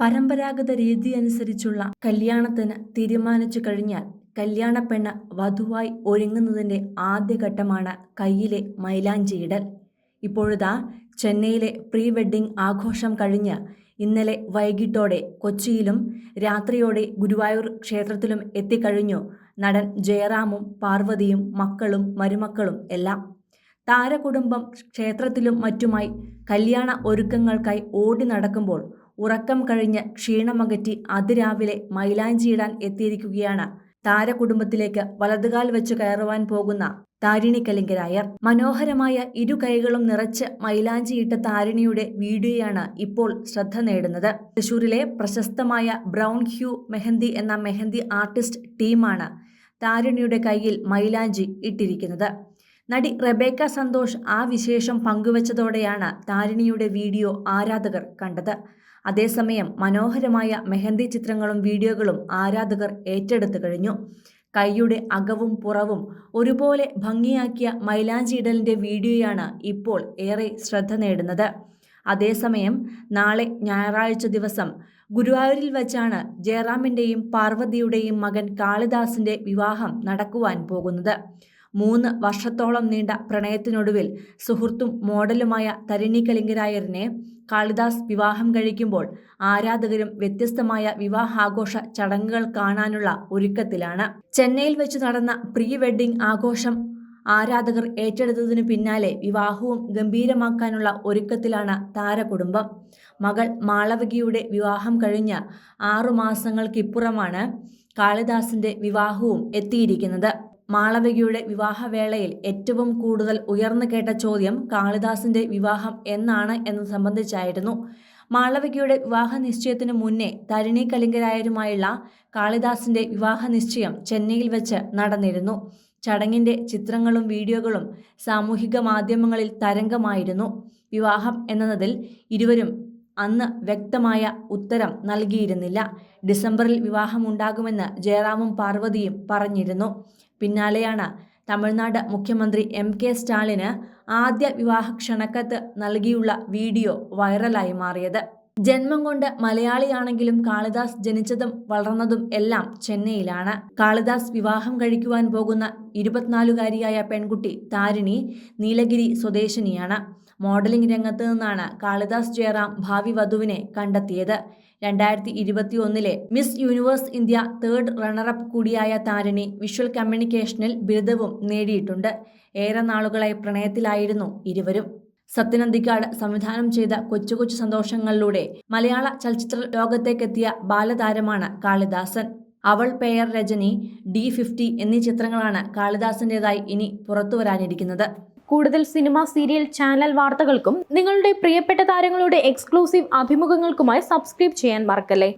പരമ്പരാഗത രീതി അനുസരിച്ചുള്ള കല്യാണത്തിന് തീരുമാനിച്ചു കഴിഞ്ഞാൽ കല്യാണ പെണ്ണ് വധുവായി ഒരുങ്ങുന്നതിന്റെ ആദ്യഘട്ടമാണ് കയ്യിലെ മൈലാഞ്ചിയിടൽ. ഇപ്പോഴിതാ ചെന്നൈയിലെ പ്രീ വെഡ്ഡിംഗ് ആഘോഷം കഴിഞ്ഞ് ഇന്നലെ വൈകിട്ടോടെ കൊച്ചിയിലും രാത്രിയോടെ ഗുരുവായൂർ ക്ഷേത്രത്തിലും എത്തിക്കഴിഞ്ഞു നടൻ ജയറാമും പാർവതിയും മക്കളും മരുമക്കളും എല്ലാം. താരകുടുംബം ക്ഷേത്രത്തിലും മറ്റുമായി കല്യാണ ഒരുക്കങ്ങൾക്കായി ഓടി നടക്കുമ്പോൾ ഉറക്കം കഴിഞ്ഞ് ക്ഷീണമകറ്റി അതിരാവിലെ മൈലാഞ്ചിയിടാൻ എത്തിയിരിക്കുകയാണ്. താരകുടുംബത്തിലേക്ക് വലതുകാൽ വെച്ച് കയറുവാൻ പോകുന്ന താരിണി കലിംഗരായർ. മനോഹരമായ ഇരു കൈകളും നിറച്ച് മൈലാഞ്ചിയിട്ട താരിണിയുടെ വീഡിയോയാണ് ഇപ്പോൾ ശ്രദ്ധ നേടുന്നത്. തൃശൂരിലെ പ്രശസ്തമായ ബ്രൗൺ ഹ്യൂ മെഹന്തി എന്ന മെഹന്തി ആർട്ടിസ്റ്റ് ടീമാണ് താരിണിയുടെ കയ്യിൽ മൈലാഞ്ചി ഇട്ടിരിക്കുന്നത്. നടി റെബേക്ക സന്തോഷ് ആ വിശേഷം പങ്കുവച്ചതോടെയാണ് താരിണിയുടെ വീഡിയോ ആരാധകർ കണ്ടത്. അതേസമയം മനോഹരമായ മെഹന്തി ചിത്രങ്ങളും വീഡിയോകളും ആരാധകർ ഏറ്റെടുത്തു കഴിഞ്ഞു. കൈയുടെ അകവും പുറവും ഒരുപോലെ ഭംഗിയാക്കിയ മൈലാഞ്ചിയിടലിന്റെ വീഡിയോയാണ് ഇപ്പോൾ ഏറെ ശ്രദ്ധ നേടുന്നത്. അതേസമയം നാളെ ഞായറാഴ്ച ദിവസം ഗുരുവായൂരിൽ വച്ചാണ് ജയറാമിന്റെയും പാർവതിയുടെയും മകൻ കാളിദാസിന്റെ വിവാഹം നടക്കുവാൻ പോകുന്നത്. മൂന്ന് വർഷത്തോളം നീണ്ട പ്രണയത്തിനൊടുവിൽ സുഹൃത്തും മോഡലുമായ തരിണി കലിംഗരായറിനെ കാളിദാസ് വിവാഹം കഴിക്കുമ്പോൾ ആരാധകരും വ്യത്യസ്തമായ വിവാഹാഘോഷ ചടങ്ങുകൾ കാണാനുള്ള ഒരുക്കത്തിലാണ്. ചെന്നൈയിൽ വെച്ച് നടന്ന പ്രീ വെഡ്ഡിംഗ് ആഘോഷം ആരാധകർ ഏറ്റെടുത്തതിനു പിന്നാലെ വിവാഹവും ഗംഭീരമാക്കാനുള്ള ഒരുക്കത്തിലാണ് താരകുടുംബം. മകൾ മാളവികയുടെ വിവാഹം കഴിഞ്ഞ ആറുമാസങ്ങൾക്കിപ്പുറമാണ് കാളിദാസിന്റെ വിവാഹവും എത്തിയിരിക്കുന്നത്. മാളവികയുടെ വിവാഹവേളയിൽ ഏറ്റവും കൂടുതൽ ഉയർന്നു കേട്ട ചോദ്യം കാളിദാസിന്റെ വിവാഹം എന്നാണ് എന്ന് സംബന്ധിച്ചായിരുന്നു. മാളവികയുടെ വിവാഹ നിശ്ചയത്തിനു മുന്നേ തരിണി കലിംഗരായരുമായുള്ള കാളിദാസിന്റെ വിവാഹ നിശ്ചയം ചെന്നൈയിൽ വെച്ച് നടന്നിരുന്നു. ചടങ്ങിന്റെ ചിത്രങ്ങളും വീഡിയോകളും സാമൂഹിക മാധ്യമങ്ങളിൽ തരംഗമായിരുന്നു. വിവാഹം എന്നതിൽ ഇരുവരും അന്ന് വ്യക്തമായ ഉത്തരം നൽകിയിരുന്നില്ല. ഡിസംബറിൽ വിവാഹമുണ്ടാകുമെന്ന് ജയറാമും പാർവതിയും പറഞ്ഞിരുന്നു. പിന്നാലെയാണ് തമിഴ്നാട് മുഖ്യമന്ത്രി എം കെ സ്റ്റാലിന് ആദ്യ വിവാഹ ക്ഷണക്കത്ത് നൽകിയുള്ള വീഡിയോ വൈറലായി മാറിയത്. ജന്മം കൊണ്ട് മലയാളിയാണെങ്കിലും കാളിദാസ് ജനിച്ചതും വളർന്നതും എല്ലാം ചെന്നൈയിലാണ്. കാളിദാസ് വിവാഹം കഴിക്കുവാൻ പോകുന്ന ഇരുപത്തിനാലുകാരിയായ പെൺകുട്ടി താരിണി നീലഗിരി സ്വദേശിനിയാണ്. മോഡലിംഗ് രംഗത്ത് നിന്നാണ് കാളിദാസ് ജയറാം ഭാവി വധുവിനെ കണ്ടെത്തിയത്. രണ്ടായിരത്തി ഇരുപത്തി ഒന്നിലെ Miss Universe India third runner up കൂടിയായ താരിണി വിഷ്വൽ കമ്മ്യൂണിക്കേഷനിൽ ബിരുദവും നേടിയിട്ടുണ്ട്. ഏറെ നാളുകളായി പ്രണയത്തിലായിരുന്നു ഇരുവരും. സത്യനന്ദിക്കാട് സംവിധാനം ചെയ്ത കൊച്ചു കൊച്ചു സന്തോഷങ്ങളിലൂടെ മലയാള ചലച്ചിത്ര ലോകത്തേക്കെത്തിയ ബാലതാരമാണ് കാളിദാസൻ. അവൾ പെയർ രജനി ഡി ഫിഫ്റ്റി എന്നീ ചിത്രങ്ങളാണ് കാളിദാസന്റേതായി ഇനി പുറത്തുവരാനിരിക്കുന്നത് കൂടുതൽ സിനിമ സീരിയൽ ചാനൽ വാർത്തകൾക്കും നിങ്ങളുടെ പ്രിയപ്പെട്ട താരങ്ങളുടെ എക്സ്ക്ലൂസീവ് അഭിമുഖങ്ങൾക്കുമായി സബ്സ്ക്രൈബ് ചെയ്യാൻ മറക്കല്ലേ?